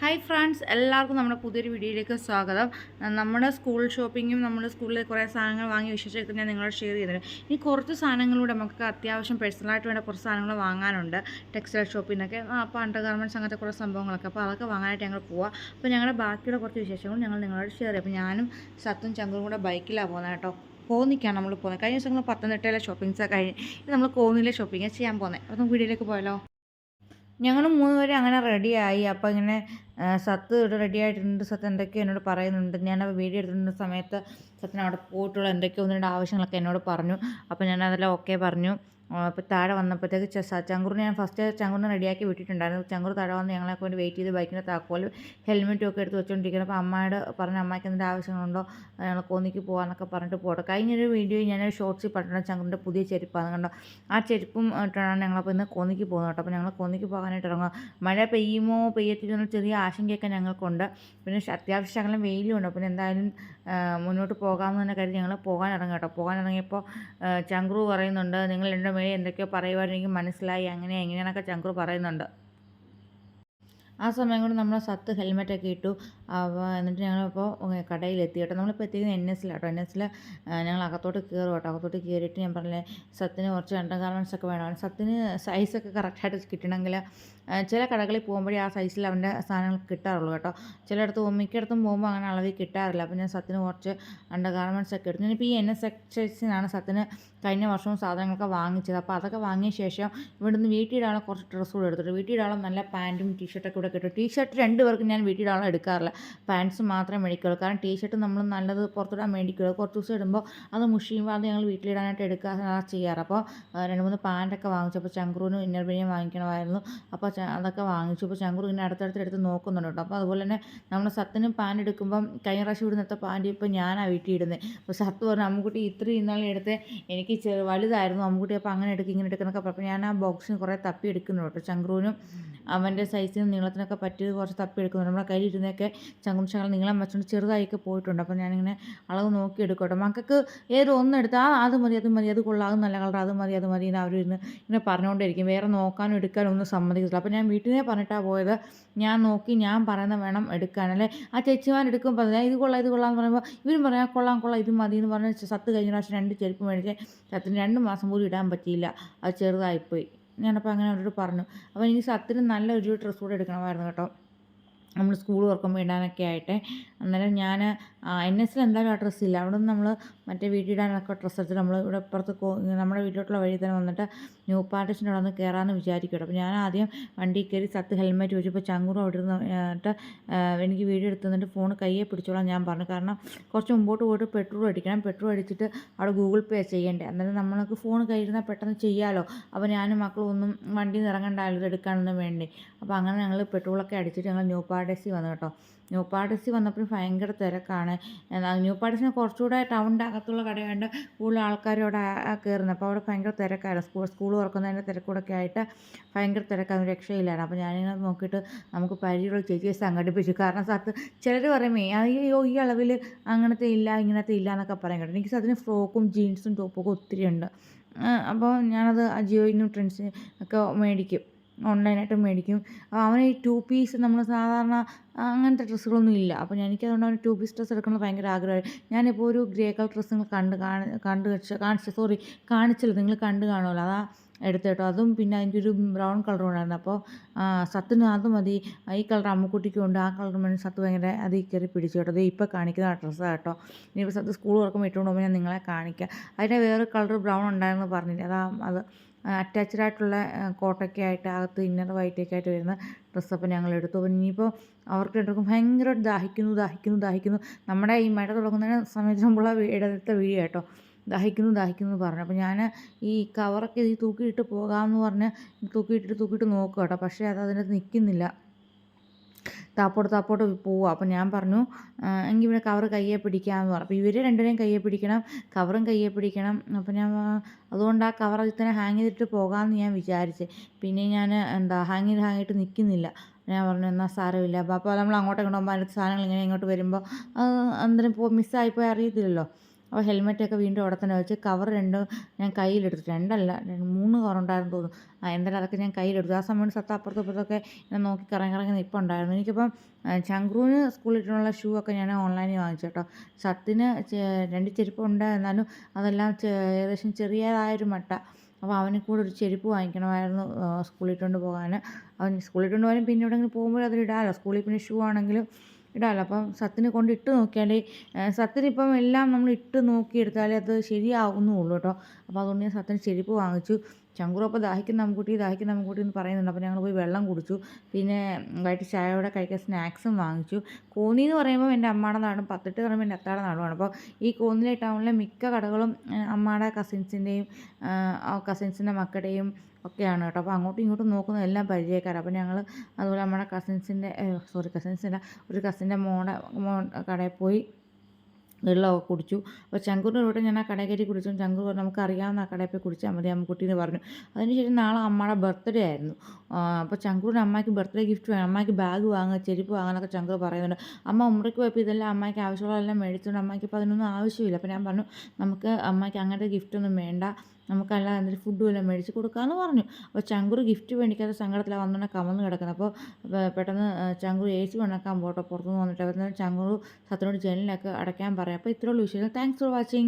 Hi friends എല്ലാവർക്കും നമ്മുടെ പുതിയൊരു വീഡിയോയിലേക്ക് സ്വാഗതം. നമ്മുടെ സ്കൂൾ ഷോപ്പിങ്ങും നമ്മുടെ സ്കൂളിൽ കുറേ സാധനങ്ങൾ വാങ്ങി വിശേഷമൊക്കെ ഞാൻ നിങ്ങളോട് ഷെയർ ചെയ്തിട്ടുണ്ട് ഇനി കുറച്ച് സാധനങ്ങളിലൂടെ നമുക്ക് അത്യാവശ്യം പേഴ്സണലായിട്ട് വേണ്ട കുറച്ച് സാധനങ്ങൾ വാങ്ങാനുണ്ട്. ടെക്സ്റ്റൈൽ ഷോപ്പിൽ നിന്നൊക്കെ അപ്പോൾ അണ്ടർ ഗാർമെന്റ്സ് അങ്ങനത്തെ കുറേ സംഭവങ്ങളൊക്കെ. അപ്പോൾ അതൊക്കെ വാങ്ങാനായിട്ട് ഞങ്ങൾ പോവാം. അപ്പോൾ ഞങ്ങളുടെ ബാക്കിയുള്ള കുറച്ച് വിശേഷങ്ങൾ ഞങ്ങൾ നിങ്ങളോട് ഷെയർ ചെയ്യും. അപ്പോൾ ഞാനും സത്തും ചങ്കും കൂടെ ബൈക്കിലാണ് പോകുന്നത് കേട്ടോ. കോന്നിക്കാണ് നമ്മൾ പോകുന്നത്. കഴിഞ്ഞ ദിവസം പത്തനംതിട്ടയിലെ ഷോപ്പിങ്സ് കഴിഞ്ഞ് നമ്മൾ കോന്നിയിലെ ഷോപ്പിംഗ് ചെയ്യാൻ പോകുന്നത്. അപ്പോൾ നമുക്ക് വീഡിയോയിലേക്ക് പോയാലോ. ഞങ്ങൾ മൂന്ന് പേരും അങ്ങനെ റെഡിയായി അപ്പോൾ ഇങ്ങനെ സത്ത് ഇവിടെ റെഡി ആയിട്ടുണ്ട്. സത്ത് എന്തൊക്കെയോ എന്നോട് പറയുന്നുണ്ട്. ഞാൻ ആ വീഡിയോ എടുത്തിരുന്ന സമയത്ത് സത്തിന് അവിടെ പോയിട്ടുള്ള എന്തൊക്കെയോ ഒന്ന് രണ്ട് ആവശ്യങ്ങളൊക്കെ എന്നോട് പറഞ്ഞു. അപ്പോൾ ഞാൻ അതെല്ലാം ഓക്കെ പറഞ്ഞു. അപ്പോൾ താഴെ വന്നപ്പോഴത്തേക്ക് ച- ഞാൻ ഫസ്റ്റ് ചങ്കുറിനെ റെഡിയാക്കി വിട്ടിട്ടുണ്ടായിരുന്നു. ചങ്കൂർ താഴെ വന്ന് ഞങ്ങളൊക്കെ വേണ്ടി വെയിറ്റ് ചെയ്ത് ബൈക്കിന്റെ താക്കോലും ഹെൽമെറ്റും ഒക്കെ എടുത്ത് വെച്ചുകൊണ്ടിരിക്കണം അപ്പോൾ അമ്മയോട് പറഞ്ഞ അമ്മയ്ക്ക് എന്തെങ്കിലും ആവശ്യങ്ങളുണ്ടോ ഞങ്ങൾ കോന്നിക്ക് പോകാമെന്നൊക്കെ പറഞ്ഞിട്ട് പോട്ടെ കഴിഞ്ഞൊരു വീഡിയോ ഞാനൊരു ഷോർട്സിൽ പറഞ്ഞിട്ടുണ്ട് ചങ്കുറിന്റെ പുതിയ ചെരുപ്പാണ് കണ്ടോ? ആ ചെരുപ്പും ഇട്ടാണ് ഞങ്ങളപ്പോൾ ഇന്ന് കോന്നിക്ക് പോകുന്നത് കേട്ടോ. അപ്പോൾ ഞങ്ങൾ കോന്നിക്ക് പോകാനായിട്ട് ഇറങ്ങുക മഴ പെയ്യുമോ പെയ്യത്തില്ലോ എന്ന ചെറിയ ആശങ്കയൊക്കെ ഞങ്ങൾക്കുണ്ട്. പിന്നെ അത്യാവശ്യം ശകലം വെയിലും ഉണ്ട്. പിന്നെ എന്തായാലും മുന്നോട്ട് പോകാമെന്ന് തന്നെ കരുതി ഞങ്ങൾ പോകാൻ ഇറങ്ങി കേട്ടോ. പോകാൻ ഇറങ്ങിയപ്പോൾ ചങ്കൂർ പറയുന്നുണ്ട് നിങ്ങൾ എന്റെ മേലെ എന്തൊക്കെയോ പറയുവാൻ എനിക്ക് മനസ്സിലായി. അങ്ങനെ എങ്ങനെയാണൊക്കെ ചങ്ക്രു പറയുന്നുണ്ട്. ആ സമയം കൊണ്ട് നമ്മൾ സത്ത് ഹെൽമെറ്റൊക്കെ ഇട്ടു. അപ്പോൾ എന്നിട്ട് ഞങ്ങളിപ്പോൾ കടയിലെത്തി കേട്ടോ. നമ്മളിപ്പോൾ എത്തിയത് എൻ എസിലാട്ടോ എൻ എസിൽ ഞങ്ങൾ അകത്തോട്ട് കയറും കേട്ടോ. അകത്തോട്ട് കയറിയിട്ട് ഞാൻ പറഞ്ഞില്ലേ സത്തിന് കുറച്ച് അണ്ടർ ഗാർമെന്റ്സ് ഒക്കെ വേണം. സത്തിന് സൈസൊക്കെ കറക്റ്റായിട്ട് കിട്ടണമെങ്കിൽ ചില കടകളിൽ പോകുമ്പോഴേ ആ സൈസിൽ അവന്റെ സാധനങ്ങൾ കിട്ടാറുള്ളൂ കേട്ടോ. ചിലയിടത്ത് മിക്കയിടത്തും പോകുമ്പോൾ അങ്ങനെ അളവിൽ കിട്ടാറില്ല. അപ്പോൾ ഞാൻ സത്തിന് കുറച്ച് അണ്ടർ ഗാർമെന്റ്സ് ഒക്കെ എടുത്തു. ഞാനിപ്പോൾ ഈ എൻ എസ് എക്സൈസിനാണ് സത്തിന് കഴിഞ്ഞ വർഷവും സാധനങ്ങളൊക്കെ വാങ്ങിച്ചത്. അപ്പോൾ അതൊക്കെ വാങ്ങിയ ശേഷം ഇവിടുന്ന് വീട്ടിലിടാനുള്ള കുറച്ച് ഡ്രസ്സ് കൂടെ എടുത്തിട്ട് വീട്ടിലിടാനുള്ള നല്ല പാന്റും ടീഷർട്ടൊക്കെ ഇവിടെ കിട്ടും. ടീഷർട്ട് രണ്ട് പേർക്ക് ഞാൻ വീട്ടിലിടാനുള്ള എടുക്കാറില്ല. പാന്റ്സ് മാത്രമേ മേടിക്കുള്ളൂ. കാരണം ടീഷർട്ട് നമ്മൾ നല്ലത് പുറത്തിടാൻ മേടിക്കുള്ളൂ. കുറച്ച് ദിവസം ഇടുമ്പോൾ അത് മുഷിയുമ്പോൾ അത് ഞങ്ങൾ വീട്ടിലിടാനായിട്ട് എടുക്കുക ചെയ്യാറ്. അപ്പോൾ രണ്ട് മൂന്ന് പാന്റൊക്കെ വാങ്ങിച്ചു. അപ്പോൾ ചങ്ക്രൂനും ഇന്നർ ബനിയും വാങ്ങിക്കണമായിരുന്നു. അപ്പോൾ അതൊക്കെ വാങ്ങിച്ചു. അപ്പോൾ ചങ്ക്രു ഇങ്ങനെ അടുത്തടുത്ത് എടുത്ത് നോക്കുന്നുണ്ട് കേട്ടോ. അപ്പോൾ അതുപോലെ തന്നെ നമ്മൾ സത്തിനും പാൻ എടുക്കുമ്പം കഴിഞ്ഞ പ്രാവശ്യം ഇടുന്നത്തെ പാന്റ് ഇപ്പോൾ ഞാനാണ് വീട്ടിൽ ഇടുന്നത് അപ്പോൾ സത്ത് പറഞ്ഞു അമ്മുക്കുട്ടി ഇത്രയും ഇന്നാളെ എടുത്ത് എനിക്ക് ചെറു വലുതായിരുന്നു അമ്മുക്കുട്ടി. അപ്പോൾ അങ്ങനെ എടുക്കുക ഇങ്ങനെ എടുക്കുന്നൊക്കെ അപ്പോൾ ഞാൻ ആ ബോക്സിന് കുറേ തപ്പി എടുക്കുന്നുണ്ട് കേട്ടോ. ചങ്കുറൂനും അവന്റെ സൈസിനും നീളത്തിനൊക്കെ പറ്റിയത് കുറച്ച് തപ്പി എടുക്കുന്നുണ്ട്. നമ്മുടെ കയ്യിൽ ഇരുന്നൊക്കെ ചങ്കും ശകലം നീളം വെച്ചുകൊണ്ട് ചെറുതായൊക്കെ പോയിട്ടുണ്ട്. അപ്പോൾ ഞാനിങ്ങനെ അളവ് നോക്കി എടുക്കട്ടെ. മക്കൾക്ക് ഏത് ഒന്നെടുത്ത് ആ അത് മതി അത് മതി അത് കൊള്ളാം അത് നല്ല കളർ അത് മതി അത് മതി എന്ന് ഇന്ന് ഇങ്ങനെ പറഞ്ഞുകൊണ്ടിരിക്കും വേറെ നോക്കാനും എടുക്കാനും ഒന്നും സമ്മതിക്കത്തില്ല. അപ്പോൾ ഞാൻ വീട്ടിൽ പറഞ്ഞിട്ടാണ് പോയത്. ഞാൻ നോക്കി ഞാൻ പറയുന്ന വേണം എടുക്കാൻ അല്ലേ? ആ ചേച്ചിമാർ എടുക്കുമ്പോൾ പറഞ്ഞാൽ ഇത് കൊള്ളാം ഇത് കൊള്ളാം എന്ന് പറയുമ്പോൾ ഇവരും പറയാം കൊള്ളാം കൊള്ളാം ഇത് മതി എന്ന് പറഞ്ഞ് സത്ത് കഴിഞ്ഞ പ്രാവശ്യം രണ്ട് ചെരുപ്പ് മേടിച്ച് സത്തിന് രണ്ട് മാസം പോലും ഇടാൻ പറ്റിയില്ല. അത് ചെറുതായിപ്പോയി. ഞാനപ്പോൾ അങ്ങനെ അവരോട് പറഞ്ഞു. അപ്പോൾ എനിക്ക് സത്തിന് നല്ലൊരു ഡ്രസ്സ് കൂടെ എടുക്കണമായിരുന്നു കേട്ടോ. നമ്മൾ സ്കൂൾ തുറക്കുമ്പോൾ ഇടാനൊക്കെ ആയിട്ട്. അന്നേരം ഞാൻ എൻ എസിൽ എന്തായാലും ആ ഇല്ല. അവിടെ നിന്ന് നമ്മൾ മറ്റേ വീട്ടിലിടാനൊക്കെ ഡ്രസ്സെടുത്ത് നമ്മൾ ഇവിടെ ഇപ്പുറത്ത് നമ്മുടെ വീട്ടിലോട്ടുള്ള വഴി തന്നെ വന്നിട്ട് ന്യൂ പാർട്ടീഷന്റെ അവിടെ നിന്ന് കയറാമെന്ന് വിചാരിക്കും അപ്പോൾ ഞാൻ ആദ്യം വണ്ടി കയറി സത്ത് ഹെൽമെറ്റ് ചോദിച്ചപ്പോൾ ചങ്കൂറും അവിടെ ഇരുന്നിട്ട് എനിക്ക് വീഡിയോ എടുത്ത് തന്നിട്ട് ഫോൺ കയ്യെ പിടിച്ചോളാം ഞാൻ പറഞ്ഞു. കാരണം കുറച്ച് മുമ്പോട്ട് പോയിട്ട് പെട്രോൾ അടിക്കണം. പെട്രോൾ അടിച്ചിട്ട് അവിടെ ഗൂഗിൾ പേ ചെയ്യേണ്ടേ. അന്നേരം നമ്മൾക്ക് ഫോൺ കയ്യിരുന്നാൽ പെട്ടെന്ന് ചെയ്യാമല്ലോ അപ്പോൾ ഞാനും മക്കളും ഒന്നും വണ്ടി നിന്ന് ഇറങ്ങേണ്ട ആളുകൾ എടുക്കാനൊന്നും വേണ്ടി. അപ്പോൾ അങ്ങനെ ഞങ്ങൾ പെട്രോളൊക്കെ അടിച്ചിട്ട് ഞങ്ങൾ ന്യൂ പാർഡസി വന്നു കേട്ടോ. ന്യൂ പാർഡസി വന്നപ്പോഴും ഭയങ്കര തിരക്കാണ്. ന്യൂ പാർഡസിന് കുറച്ചുകൂടെ ടൗണിന്റെ അകത്തുള്ള കടയുണ്ട്. കൂടുതൽ ആൾക്കാരും അവിടെ കയറുന്നത് അപ്പോൾ അവിടെ ഭയങ്കര തിരക്കായിരുന്നു. സ്കൂൾ സ്കൂൾ തുറക്കുന്നതിന്റെ തിരക്കൂടൊക്കെ ആയിട്ട് ഭയങ്കര തിരക്കായിരുന്നു രക്ഷയില്ലായിരുന്നു. അപ്പോൾ ഞാനിങ്ങനെ നോക്കിയിട്ട് നമുക്ക് പരിചയമുള്ള ചേച്ചിയെ സംഘടിപ്പിച്ചു. കാരണം സത്ത് ചിലർ പറയുമേ അയ്യോ ഈ അളവിൽ അങ്ങനത്തെ ഇല്ല ഇങ്ങനത്തെ ഇല്ല എന്നൊക്കെ പറയാൻ കേട്ടോ. എനിക്ക് അതിന് ഫ്രോക്കും ജീൻസും ടോപ്പൊക്കെ ഒത്തിരി ഉണ്ട് അപ്പോൾ ഞാനത് അജിയോയിൽ നിന്നും ട്രെൻഡ്സ് ഒക്കെ മേടിക്കും. ഓൺലൈനായിട്ട് മേടിക്കും. അവന് ഈ ടു പീസ് നമ്മൾ സാധാരണ അങ്ങനത്തെ ഡ്രസ്സുകളൊന്നും ഇല്ല. അപ്പോൾ എനിക്ക് അതുകൊണ്ട് അവന് ടു പീസ് ഡ്രസ്സ് എടുക്കണമെന്ന് ഭയങ്കര ആഗ്രഹമായി ഞാനിപ്പോൾ ഒരു ഗ്രേ കളർ ഡ്രസ്സ് നിങ്ങൾ കണ്ട് കാണി കണ്ട് കാണിച്ച സോറി കാണിച്ചില്ല നിങ്ങൾ കണ്ട് കാണുമല്ലോ അതാ എടുത്ത് കേട്ടോ. അതും പിന്നെ ഒരു ബ്രൗൺ കളറും ഉണ്ടായിരുന്നു അപ്പോൾ സത്തിന് അത് മതി. ഈ കളർ അമ്മക്കുട്ടിക്കും ഉണ്ട്. ആ കളർ മതി സത്ത് ഭയങ്കര അതിൽ കയറി പിടിച്ചു കേട്ടോ. അത് ഇപ്പോൾ കാണിക്കുന്ന ആ ഡ്രസ്സാണ് കേട്ടോ. ഇനിയിപ്പോൾ സത്ത് സ്കൂൾ തുറക്കുമ്പോൾ ഇട്ടുകൊണ്ട് പോകുമ്പോൾ ഞാൻ നിങ്ങളെ കാണിക്കാം. അതിന്റെ വേറെ കളർ ബ്രൗൺ ഉണ്ടായിരുന്നു പറഞ്ഞില്ല? അതാ അത് അറ്റാച്ച്ഡ് ആയിട്ടുള്ള കോട്ടൊക്കെ ആയിട്ട് അകത്ത് ഇന്നർ വൈറ്റൊക്കെ ആയിട്ട് വരുന്ന ഡ്രസ്സ് അപ്പോൾ ഞങ്ങൾ എടുത്തു. അപ്പോൾ ഇനിയിപ്പോൾ അവർക്ക് രണ്ടുപേർക്കും ഭയങ്കരമായിട്ട് ദാഹിക്കുന്നു ദാഹിക്കുന്നു ദാഹിക്കുന്നു. നമ്മുടെ ഈ മഴ തുടങ്ങുന്നതിന് സമയത്ത് മുമ്പുള്ള ഇടത്തെ വീഡിയോ കേട്ടോ. ദാഹിക്കുന്നു ദാഹിക്കുന്നു എന്ന് പറഞ്ഞു. അപ്പോൾ ഞാൻ ഈ കവറൊക്കെ ഇത് തൂക്കിയിട്ട് പോകാമെന്ന് പറഞ്ഞ് തൂക്കിയിട്ടിട്ട് തൂക്കിയിട്ട് നോക്കുക കേട്ടോ. പക്ഷേ അത് അതിനകത്ത് നിൽക്കുന്നില്ല താപ്പോട്ട് താപ്പോട്ട് പോവുക. അപ്പോൾ ഞാൻ പറഞ്ഞു എങ്കിൽ ഇവിടെ കവർ കയ്യെ പിടിക്കാമെന്ന് പറഞ്ഞു. അപ്പോൾ ഇവർ രണ്ടുപേരെയും കയ്യെ പിടിക്കണം കവറും കയ്യെ പിടിക്കണം. അപ്പോൾ ഞാൻ അതുകൊണ്ട് ആ കവർ അതിൽ തന്നെ ഹാങ് ചെയ്തിട്ട് പോകാമെന്ന് ഞാൻ വിചാരിച്ച്. പിന്നെ ഞാൻ എന്താ ഹാങ് ചെയ്ത് നിൽക്കുന്നില്ല ഞാൻ പറഞ്ഞു എന്നാൽ സാരമില്ല. അപ്പോൾ നമ്മൾ അങ്ങോട്ട് ഇങ്ങോട്ട് പോകുമ്പോൾ അതിന്റെ സാധനങ്ങൾ ഇങ്ങനെ ഇങ്ങോട്ട് വരുമ്പോൾ അന്നേരം പോ മിസ്സായിപ്പോയി അറിയത്തില്ലല്ലോ. അപ്പോൾ ഹെൽമെറ്റൊക്കെ വീണ്ടും അവിടെ തന്നെ വെച്ച് കവർ രണ്ടും ഞാൻ കയ്യിലെടുത്തു രണ്ടല്ല രണ്ട് മൂന്ന് കവറുണ്ടായിരുന്നു തോന്നുന്നു. ആ എന്തായാലും അതൊക്കെ ഞാൻ കയ്യിലെടുത്തു. ആ സമയം സത്ത അപ്പുറത്തും ഇപ്പുറത്തൊക്കെ ഞാൻ നോക്കി കറങ്ങി കറങ്ങി നിൽപ്പുണ്ടായിരുന്നു എനിക്കിപ്പം ചങ്ക്രൂവിന് സ്കൂളിട്ടുള്ള ഷൂ ഒക്കെ ഞാൻ ഓൺലൈനിൽ വാങ്ങിച്ചു കേട്ടോ. സത്തിന് രണ്ട് ചെരുപ്പ് ഉണ്ട്. എന്നാലും അതെല്ലാം ഏകദേശം ചെറിയതായൊരു മട്ട. അപ്പോൾ അവന് കൂടെ ഒരു ചെരുപ്പ് വാങ്ങിക്കണമായിരുന്നു സ്കൂളിൽ ഇട്ടുകൊണ്ട് പോകാൻ. അവൻ സ്കൂളിൽ ഇട്ടുകൊണ്ട് പോകാനും പിന്നെ എവിടെയെങ്കിലും പോകുമ്പോൾ അതിലിടാമല്ലോ. സ്കൂളിൽ പിന്നെ ഷൂ ആണെങ്കിലും ഇടാമല്ലോ അപ്പം സത്തിന് കൊണ്ട് ഇട്ട് നോക്കിയാൽ സത്തിനിപ്പം എല്ലാം നമ്മൾ ഇട്ട് നോക്കിയെടുത്താലേ അത് ശരിയാവുന്നുള്ളൂ കേട്ടോ. അപ്പോൾ അതുകൊണ്ട് ഞാൻ സത്തിന് ചെരുപ്പ് വാങ്ങിച്ചു. ചങ്കുറു അപ്പോൾ ദാഹിക്കുന്ന നമുക്കൂട്ടി ദാഹിക്കുന്ന നമുക്കൂട്ടി എന്ന് പറയുന്നുണ്ട്. അപ്പോൾ ഞങ്ങൾ പോയി വെള്ളം കുടിച്ചു. പിന്നെ വൈകിട്ട് ചായയോടെ കഴിക്കാൻ സ്നാക്സും വാങ്ങിച്ചു. കോന്നി എന്ന് പറയുമ്പോൾ എന്റെ അമ്മയുടെ നാടും പത്തിട്ട് പറയുമ്പോൾ എന്റെ അത്താടെ നാടുമാണ്. അപ്പോൾ ഈ കോന്നിലെ ടൗണിലെ മിക്ക കടകളും അമ്മയുടെ കസിൻസിന്റെയും കസിൻസിന്റെ മക്കളുടെയും ഒക്കെയാണ് കേട്ടോ. അപ്പോൾ അങ്ങോട്ടും ഇങ്ങോട്ടും നോക്കുന്നത് എല്ലാം പരിചയക്കാരാണ് അപ്പോൾ ഞങ്ങൾ അതുപോലെ നമ്മുടെ കസിൻസിന്റെ സോറി കസിൻസിന്റെ ഒരു കസിന്റെ മോടെ മോ കടയിൽ പോയി വെള്ളമൊക്കെ കുടിച്ചു. അപ്പോൾ ചങ്കൂറിന്റെ കൂടെ ഞാൻ ആ കടയിൽ കയറ്റി കുടിച്ചു. ചങ്കൂർ പറഞ്ഞു നമുക്ക് അറിയാവുന്ന ആ കടയിൽ പോയി കുടിച്ചാൽ മതി അമ്മ എന്ന് പറഞ്ഞു. അതിനുശേഷം നാളെ അമ്മയുടെ ബർത്ത്ഡേ ആയിരുന്നു. അപ്പോൾ ചങ്കൂറിന്റെ അമ്മയ്ക്ക് ബർത്ത്ഡേ ഗിഫ്റ്റ് വേണം. അമ്മയ്ക്ക് ബാഗ് വാങ്ങുക ചെരുപ്പ് വാങ്ങാനൊക്കെ ചങ്കൂർ പറയുന്നുണ്ട്. അമ്മ ഉമ്മറയ്ക്ക് പോയപ്പോൾ ഇതെല്ലാം അമ്മയ്ക്ക് ആവശ്യമുള്ളതെല്ലാം മേടിച്ചുകൊണ്ട് അമ്മയ്ക്ക് ഇപ്പോൾ അതിനൊന്നും ആവശ്യമില്ല. അപ്പോൾ ഞാൻ പറഞ്ഞു നമുക്ക് അമ്മയ്ക്ക് അങ്ങനത്തെ ഗിഫ്റ്റൊന്നും വേണ്ട. നമുക്കല്ല എന്തെങ്കിലും ഫുഡ് വല്ലതും മേടിച്ച് കൊടുക്കാമെന്ന് പറഞ്ഞു. അപ്പോൾ ചങ്കുറ് ഗിഫ്റ്റ് മേടിക്കാത്ത സങ്കടത്തിലാണ് വന്നുകൊണ്ട് കമന്ന് കിടക്കുന്നത് അപ്പോൾ പെട്ടെന്ന് ചങ്കുറ് എ സി ഉണ്ടാക്കാൻ പോട്ടോ പുറത്തുനിന്ന് വന്നിട്ട്. അപ്പോൾ ചങ്കുറ് സത്തിനോട് ജനലിലൊക്കെ അടയ്ക്കാൻ പറയാം. അപ്പോൾ ഇത്രയുള്ള വിഷയങ്ങൾ താങ്ക്സ് ഫോർ വാച്ചിങ്